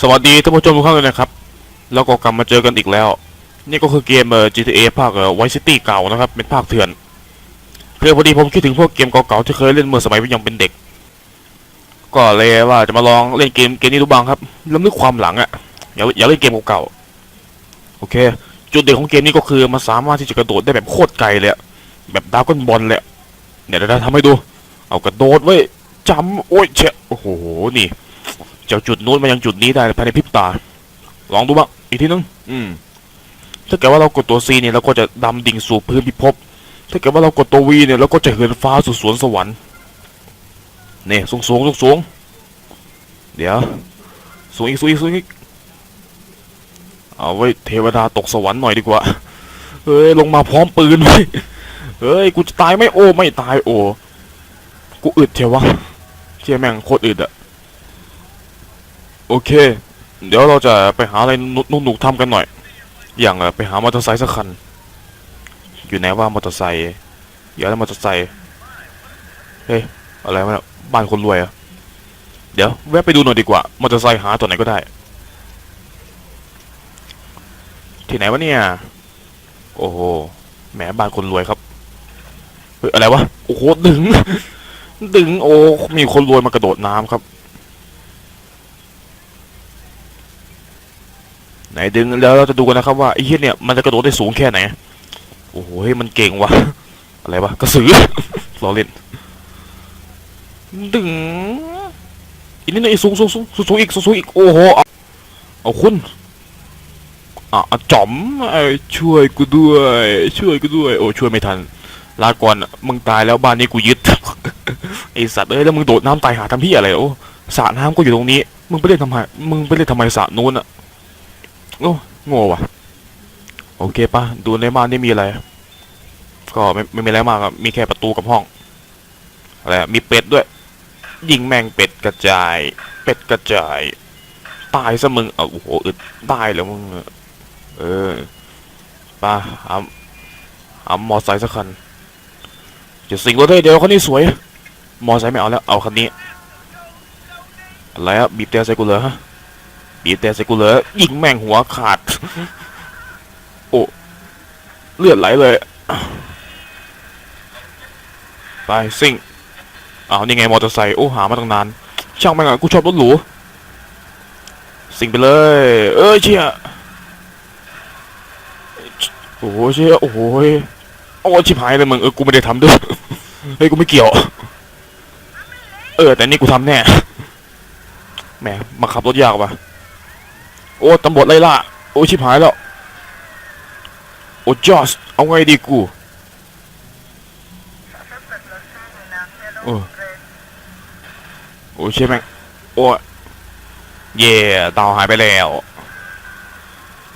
สวัสดีท่านผู้ชมทุกท่านเลยนะครับ แล้วก็กลับมาเจอกันอีกแล้ว นี่ก็คือเกมเอ่อ GTA ภาคเอ่อ Vice City เก่านะครับ เป็นภาคเถื่อนเพื่อพอดีผมคิดถึงพวกเกมเก่าๆที่เคยเล่นเมื่อสมัยยังเป็นเด็ก ก็เลยว่าจะมาลองเล่นเกมเกมนี้ดูบ้างครับล้ำลึกความหลังอะ่ะอย่าอย่าเล่นเกมเก่าๆโอเค จุดเด่นของเกมนี้ก็คือมันสามารถที่จะกระโดดได้แบบโคตรไกลเลยแบบดาวก้นบอลเลยอะเดี๋ยวทำให้ดู เอากระโดดไว้จำโอ้ยเชะโอ้โหนี่ จากจุดนู้นมายังจุดนี้ได้ภายในพริบตา ลองดูบ้างอีกทีนึงอืม ถ้าเกิดว่าเรากดตัว C เนี่ยเราก็จะดำดิ่งสู่พื้นพิภพ ถ้าเกิดว่าเรากดตัว V เนี่ยเราก็จะเหินฟ้าสู่สวนสวรรค์ เนี่ยสูงสูงสูงสูงเดี๋ยว สูงอีกสูงอีกสูงอีก เอาไว้เทวดาตกสวรรค์หน่อยดีกว่า เฮ้ยลงมาพร้อมปืนไว้ย เฮ้ยกูจะตายไหม่โอ้ไม่ตายโอ้ กูอึดเชียววะเชี่ยแม่งโคตรอึดอะ โอเค เดี๋ยวเราจะไปหาอะไรนุหนุกๆทำกันหน่อย อย่างอ่อไปหามอเตอร์ไซค์สักคัน อยู่ไหนว่ามอเตอร์ไซค์อย่าได้มอเตอร์ไซค์เฮ้ยอะไรวะบ้านคนรวยอะเดี๋ยวแวะไปดูหน่อยดีกว่ามอเตอร์ไซค์หาตัวไหนก็ได้ ที่ไหนวะเนี่ย โอ้โหแหมบ้านคนรวยครับเฮ้ยอะไรวะโอ้โหดึง ดึงโอ้มีคนรวยมากระโดดน้ำครับ ไหนดึงแล้วเราจะดูกันนะครับว่าไอ้เหี้ยเนี่ยมันจะกระโดดได้สูงแค่ไหน โอ้โหเฮ้ยมันเก่งว่ะอะไรวะกระสือล้อเล่นดึงอีนิดหนึงอีกสูงสูงสูงสูงสูงอีกสูงสูงอีกโอ้โหเอาคุณอะอะจอมอช่วยกูด้วย ช่วยกูด้วย โอ้ช่วยไม่ทัน ลาก่อนมึงตายแล้วบ้านนี้กูยึดไอสัตว์เอ้ยแล้วมึงโดดน้ำตายหาทำพี่อะไรโอ้สระน้ำก็อยู่ตรงนี้ มึงไปเล่นทำไมมึงไปเล่นทำไมสระนู้นอะ โอ้โง่ว่ะ โอเคปะดูในบ้านนี่มีอะไร ก็ไม่ไม่มีอะไรมากครับมีแค่ประตูกับห้อง อะไรมีเป็ดด้วย ยิงแมงเป็ดกระจาย เป็ดกระจาย ตายซะมึงเอาโอ้โหอึดตายแล้วมึง เออปะเอาเอามอไซค์สักคันจะสิงรถได้เดี๋ยวคันนี้สวย มอไซค์ไม่เอาแล้ว เอาคันนี้ อะไรอะบีบแต่ใส่กูเลยฮะ บีบแต่ใส่กูเลยยิงแม่งหัวขาด โอ้ เลือดไหลเลย ไปซิ่งอ้าวนี่ไงมอเตอร์ไซค์โอ้หามาตั้งนาน ช่างแม่งอะกูชอบรถหรูสิ่งไปเลย เอ้ยเชี่ยโอ้โหเชี่ยโอ้โหโอ้ชิบหายเลยมึงเออกูไม่ได้ทำด้วยเฮ้ยกูไม่เกี่ยว เออ แต่นี่กูทำแน่แหมมาขับรถยากว่ะ โอ้ตำรวจไล่ล่าโอ้ชิบหายแล้ว โอ้จอสเอาไงดีกูโอ้โอ้เชี่ยแม่งโอ้เย่ดาวหายไปแล้ว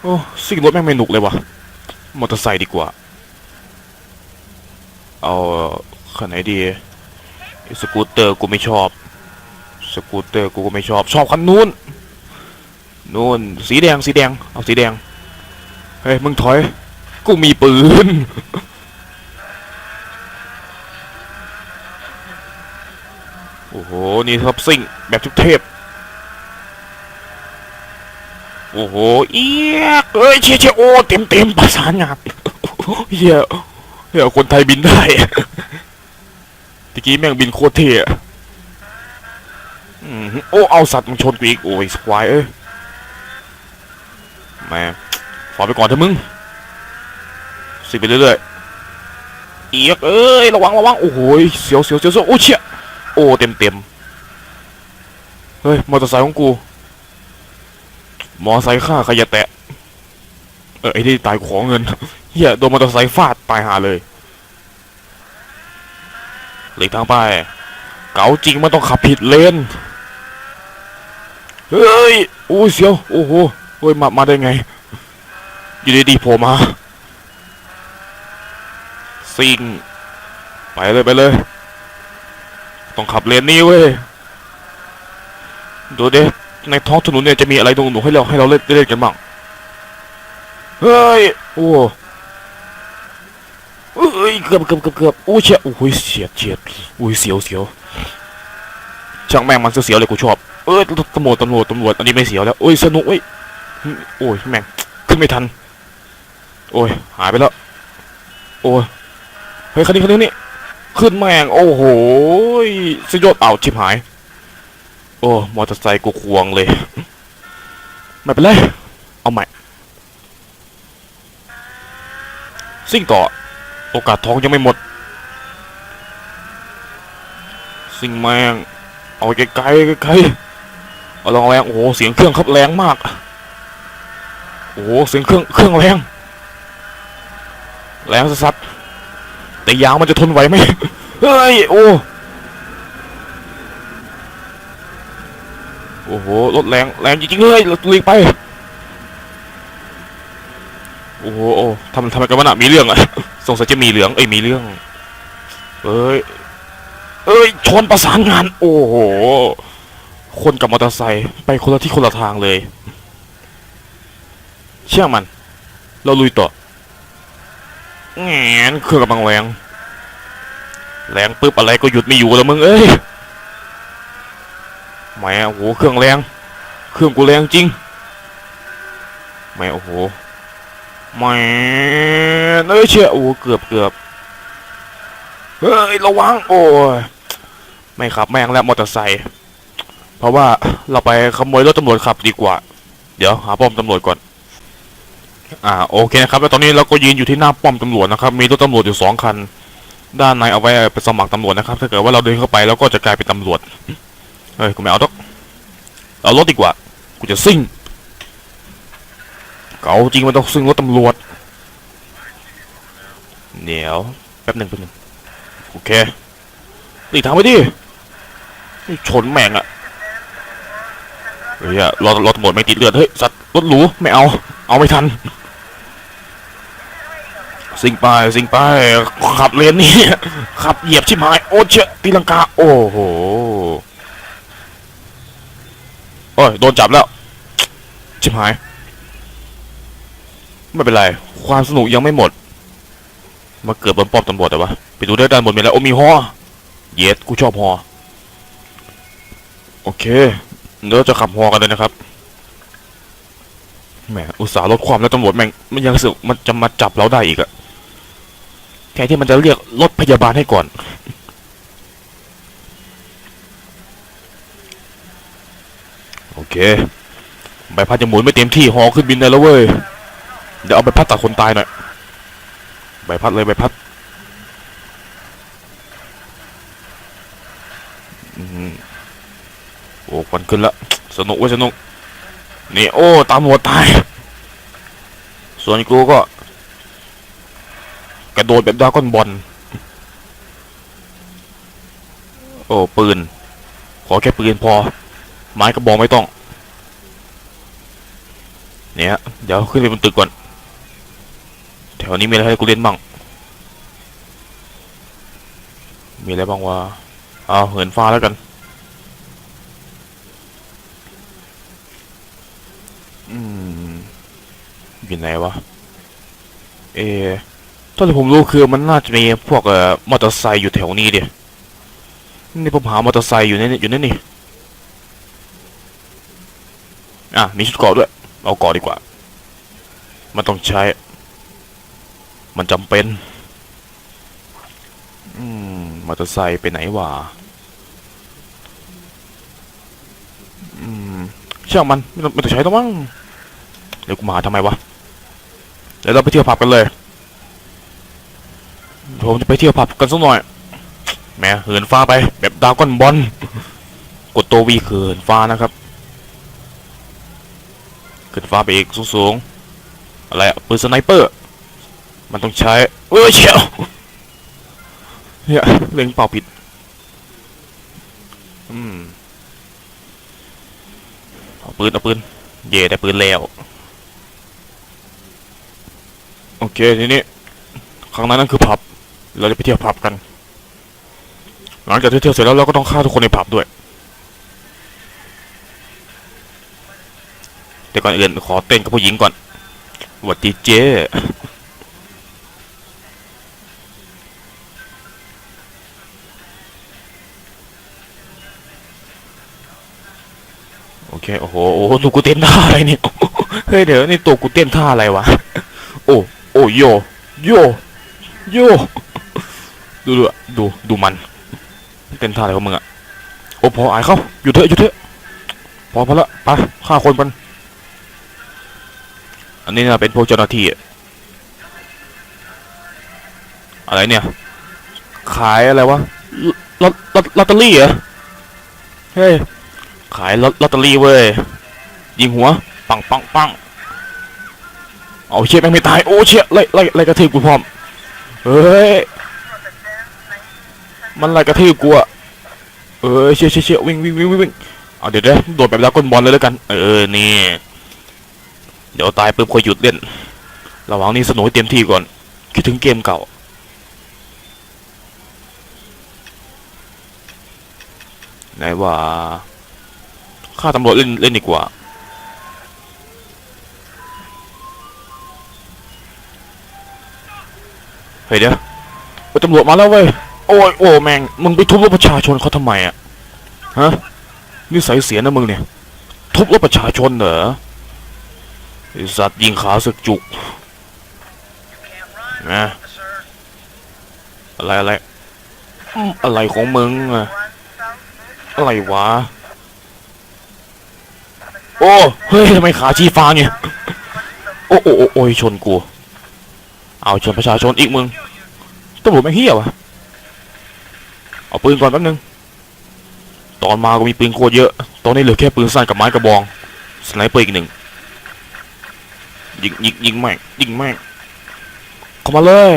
โอ้ซิ่งรถแม่งไม่หนุกเลยวะมอเตอร์ไซค์ดีกว่า เอาคันไหนดี สกูตเตอร์กูไม่ชอบ สกูตเตอร์กูก็ไม่ชอบ ชอบคันนู้น นู่นสีแดงสีแดงเอาสีแดงเฮ้ยมึงถอย กูมีปืนโอ้โห นี่ครับซิ่ง แบบทุกเทพ โอ้โห เอียกเอ้ยเชี่ยเชี่ยโอ้ เต็มเต็มประสานงานเฮียเฮียคนไทยบินได้ตะกี้แม่งบินโคตรเท่อะอืมโอ้ เอาสัตว์มึงชนกูอีก โอ้ยสควายเอ้ย ม่ฝอไปก่อนเถอะมึงสิไปเรื่อยๆเอียกเอ้ยระวังระวังโอ้โหเสียวเสียวเสียวโอ้เชี่ยโอ้เต็มเต็มเฮ้ยมอเตอร์ไซค์ของกูมอเตอร์ไซค์ฆ่าใครอย่าแตะเออไอ้ที่ตายขอเงินเฮียโดนมอเตอร์ไซค์ฟาดตายหาเลยหลีกทางไป เก๋าจริงมันต้องขับผิดเลนเฮ้ยโอ้เสียวโอ้โหเฮ้ยมามาได้ไง อยู่ดีๆโผล่มาซิงไปเลยไปเลย ต้องขับเลนนี้เว้ยดูดิในท้องถนนเนี่ยจะมีอะไรตรงหนูให้เราให้เราเล่นเล่นกันบ้างเฮ้ยโอ้เอ้ยเกือบเกือบเกือบเกือบโอ้ยเชี่ยโอ้ยเฉียดเฉียดโอ้ยเสียวเสียวช่างแม่งมันเสียวเลยกูชอบเอ้ยตำรวจตำรวจตำรวจอันนี้ไม่เสียวแล้วโอ้ยสนุกเว้ยโอ้ยแม่งขึ้นไม่ทัน โอ้ย หายไปแล้ว โอ้ย เฮ้ยคันนี้คันนี้นี่ ขึ้นแม่ง โอ้โหสยดเอาชิบหาย โอ้ มอเตอร์ไซค์กูควงเลย ไม่เป็นไร เอาใหม่ซิ่งต่อ โอกาสทองยังไม่หมดซิ่งแม่ง เอาไกลๆไกลเอาลองแรง โอ้โห เสียงเครื่องครับแรงมาก โอ้โห เสียงเครื่อง เครื่องแรง แรงสัสแต่ยางมันจะทนไหวไหมเฮ้ยโอ้โอ้โหรถแรงแรงจริงๆเลยลีกไปโอ้โหทำทำไมกันวะน่ะมีเรื่องอะสงสัยจะมีเหลืองเอ้ยมีเรื่องเอ้ยเอ้ยชนประสานงาน โอ้โหคนกับมอเตอร์ไซค์ไปคนละที่คนละทางเลย เชื่อมัน เราลุยต่อ แงนเครื่องกำลังแรงแรงปึ๊บอะไรก็หยุดไม่อยู่แล้วมึงเอ้ยแหม่โอ้โหเครื่องแรง เครื่องกูแรงจริงแหม่โอ้โหแหม่เอ้ยเชี่ยโอ้เกือบเกือบเฮ้ยระวังโอ้ยไม่ขับแม่งแล้วมอเตอร์ไซค์เพราะว่าเราไปขโมยรถตำรวจขับดีกว่า เดี๋ยวหาป้อมตำรวจก่อน อ่าโอเคนะครับแล้วตอนนี้เราก็ยืนอยู่ที่หน้าป้อมตำรวจนะครับมีรถตำรวจอยู่สองคัน ด้านในเอาไว้ไปสมัครตำรวจนะครับ ถ้าเกิดว่าเราเดินเข้าไปแล้วก็จะกลายเป็นตำรวจเฮ้ยกูไม่เอาดอกเอารถดีกว่ากูจะซิ่งเก๋าจริงมันต้องซิ่งรถตำรวจเดี๋ยวแป๊บหนึ่งแป๊บหนึ่งโอเคหลีกทางไปดิชนแม่งอะเฮ้ยรถรถตำรวจไม่ติดเลือดเฮ้ยสัตว์รถหรูไม่เอา เอาไม่ทัน สิงไปสิงไป ขับเลนนี่ขับเหยียบชิบหาย โอ้เชี่ยตีลังกา โอ้โหโอ้ยโดนจับแล้ว ชิบหาย ไม่เป็นไร ความสนุกยังไม่หมด มาเกิดบนป้อมตำรวจแต่ว่าไปดูได้ด้านบนมีแล้วโอ้มีฮอเยสกูชอบฮอโอเคเดี๋ยวเราจะขับฮอกันเลยนะครับแหมอุตส่าห์ลดความแล้วตำรวจแม่งมันยังสึกมันจะมาจับเราได้อีกอะ แค่ที่มันจะเรียกรถพยาบาลให้ก่อน โอเค ใบพัดยังหมุนไม่เต็มที่หอขึ้นบินได้แล้วเว้ย เดี๋ยวเอาใบพัดตัดคนตายหน่อย ใบพัดเลยใบพัดโอ้ควันขึ้นละสนุกเว้ยสนุก นี่โอ้ตามหัวตาย ส่วนกูก็ ระโดดแบบดาก้อนบอลโอ้ปืน ขอแค่ปืนพอ ไม้กระบอกไม่ต้อง เนี่ยเดี๋ยวขึ้นไปบนตึกก่อน แถวนี้มีอะไรให้กูเล่นบ้าง มีอะไรบ้างวะเอาเหินฟ้าแล้วกันอืมอยู่ไหนวะ เอ ท่าที่ผมรู้คือมันน่าจะมีพวกเอ่อมอเตอร์ไซค์อยู่แถวนี้ดินี่ผมหามอเตอร์ไซค์อยู่ในนี่อยู่นั่นนี่อะมีชุดเกาะด้วย เอาเกาะดีกว่า มันต้องใช้ มันจำเป็น อืมมอเตอร์ไซค์ไปไหนวะอืมช่างมันไม่ต้องไม่ต้องใช้แล้วมั้งเดี๋ยวกูมาหาทำไมวะเดี๋ยวเราไปเที่ยวผับกันเลย ผมจะไปเที่ยวผับกันสักหน่อยแหมเหินฟ้าไป แบบดาวก้อนบอลกดตัววีคือเหินฟ้านะครับขึ้นฟ้าไปอีกสูงๆอะไรอะปืนสไนเปอร์ มันต้องใช้เอ้ยเชียวเนี่ยเล็งเป่าผิดอืมเอาปืนเอาปืนเย่ได้ปืนแล้วโอเคทีนี้ครั้งนั้นนั่นคือผับ เราจะไปเที่ยวผับกัน หลังจากที่เที่ยวเสร็จแล้วเราก็ต้องฆ่าทุกคนในผับด้วย แต่ก่อนอื่นขอเต้นกับผู้หญิงก่อนหวัดดีเจโอ้โห โอ้โหตัวกูเต้นท่าอะไรเนี่ย เฮ้ย เดี๋ยวนี่ตัวกูเต้นท่าอะไรวะ โอ้ โอ้โย โย โย ดูดูดูดูมันเต้นท่าอะไรของมึงอะโอ้พออายเขาหยุดเถอะหยุดเถอะพอพอละไปฆ่าคนมันอันนี้นะเป็นพวกเจ้าหน้าที่อะอะไรเนี่ย ขายอะไรวะลอตลอตลอตเตอรี่เหรอเฮ้ยขายลอตลอตเตอรี่เว้ยยิงหัว ปังปังปังเอาเชี่ยแม่งไม่ตายโอ้เชี่ยไล่ไล่ไล่กระทืบกูพร้อมเฮ้ย มันไล่กระทืบกูอะเออเชี่ยเชี่ยเชี่ยวิ่งวิ่งวิ่งวิ่งวิ่งเอาเดี๋ยวเดี๋ยวโดดแบบดาก้อนบอลเลยแล้วกัน เออนี่เดี๋ยวตายปุ๊บค่อยหยุดเล่น ระหว่างนี้สนุกเต็มที่ก่อนคิดถึงเกมเก่าไหนว่าฆ่าตำรวจเล่นเล่นดีกว่าเฮ้ยเดี๋ยวเฮ้ยตำรวจมาแล้วเว้ย โอ้ยโอ้แม่งมึงไปทุบรถประชาชนเขาทำไมอะฮะนิสัยเสียนะมึงเนี่ย ทุบรถประชาชนเหรอไอสัตว์ยิงขาสึกจุกนะอะไรอะไรอะไรของมึงอะอะไรวะ โอ้เฮ้ยทำไมขาชี้ฟ้าเนี่ยโอ้โอ้โอ้โอ้ยชนกู เอาชนประชาชนอีกมึงตำรวจไม่เฮี้ยวะ เอาปืนก่อนแป๊บนึง ตอนมาก็มีปืนโคตรเยอะ ตอนนี้เหลือแค่ปืนสั้นกับไม้กระบอง สไนเปอร์อีกหนึ่ง ยิงยิงยิงแม่งยิงแม่งเข้ามาเลย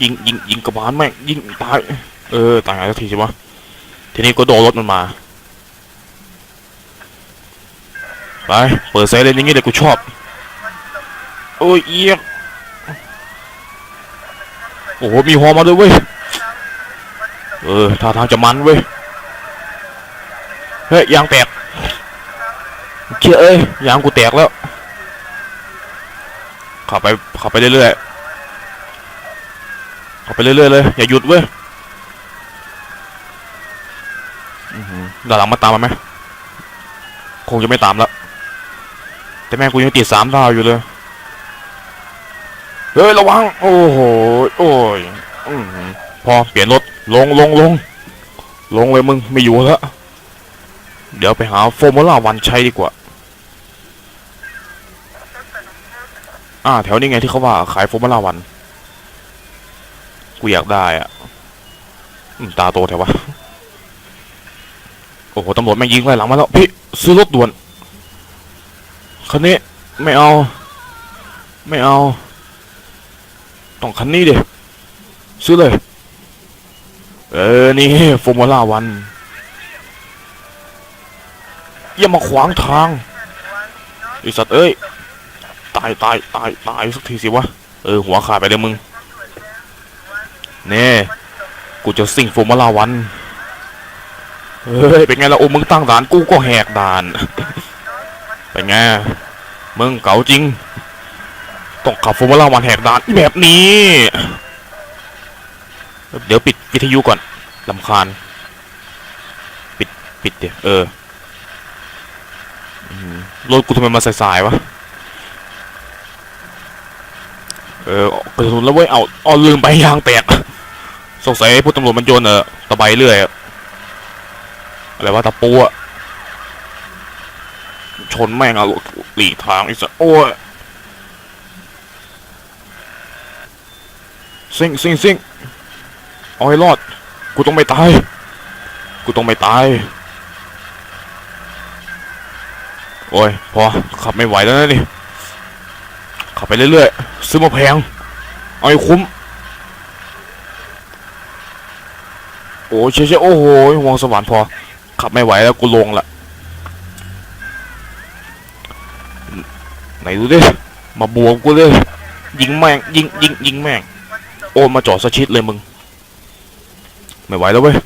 ยิงยิงยิงกระบาลแม่งยิงตาย เออตายสักทีใช่ปะทีนี้ก็โดนรถมันมา ไป เปิดไซเรนอย่างงี้เดี๋ยวกูชอบ โอ้ยเอียก โอ้โห มีฮอมาด้วยเว้ย เออท่าทางจะมันเว้ย เฮ้ย ยางแตก เชื่อเอ้ย ยางกูแตกแล้ว ขับไป ขับไปเรื่อยๆ ขับไปเรื่อยๆเลย อย่าหยุดเว้ยอื้อหือด้านหลังมาตามมาไหม คงจะไม่ตามแล้ว แต่แม่กูยังติดสามดาวอยู่เลย เฮ้ยระวัง โอ้โหโอ้ยอืพอเปลี่ยนรถลงลงลงลงเลยมึงไม่อยู่แล้ว เดี๋ยวไปหาโฟมูล่าวันใช้ดีกว่า อ่า แถวนี้ไงที่เขาว่าขายโฟมูล่าวัน กูอยากได้อะตาโตแถววะ โอ้โหตำรวจแม่งยิงไล่หลังมาแล้ว พี่ ซื้อรถด่วนคันนี้ไม่เอา ไม่เอา ต้องคันนี้ดิซื้อเลย เออ นี่ฟอร์มูล่าวัน อย่ามาขวางทางไอสัตว์เอ้ย ตายตายตายตายสักทีสิวะ เออ หัวขาดไปเลยมึง เน่กูจะสิ่งฟอร์มูล่าวัน เฮ้ย เป็นไงล่ะโอ้มึงตั้งด่านกูก็แหกด่าน เป็นไง มึงเก๋าจริง ต้องขับฟอร์มูล่าวันแหกด่านแบบนี้ เดี๋ยวปิดวิทยุก่อนลำคาญ ปิดปิดเดี๋ยวเออรถกูทำไมมาสายๆวะ เออเปิดถนแล้วเว้ยเอาเอาลืมไปยางแตกสงสัยพวกตำรวจมันโยนเออตะไบเรื่อยอะไรวะตะปูอะชนแม่งอะหลีกทางอ้สัสโอ้ย ซิงซิงซิงเอาให้รอด กูต้องไม่ตาย กูต้องไม่ตาย โอ้ย พอ ขับไม่ไหวแล้วนะนี่ ขับไปเรื่อยๆ ซื้อมาแพง เอาให้คุ้ม โอ้ยเชี่ยๆโอ้โหวงสวรรค์พอ ขับไม่ไหวแล้วกูลงละไหนดูดิ มาบวกกูเลย ยิงแม่ง ยิงยิงยิงแม่ง โอ้มาจอดสะชิดเลยมึง ไม่ไหวแล้วเว้ย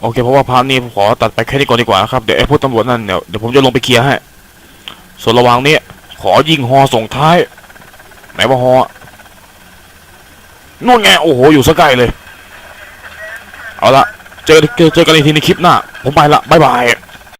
โอเค เพราะว่าพาร์ทนี้ผมขอตัดไปแค่นี้ก่อนดีกว่านะครับ เดี๋ยวไอ้พวกตำรวจนั่นเดี๋ยวเดี๋ยวผมจะลงไปเคลียร์ให้ ส่วนระหว่างนี้ ขอยิงฮอส่งท้าย ไหนว่าฮอนู่นไง โอ้โห อยู่สกายเลย เอาละเจอเจอเจอกันอีกทีในคลิปหน้า ผมไปละบ๊ายบาย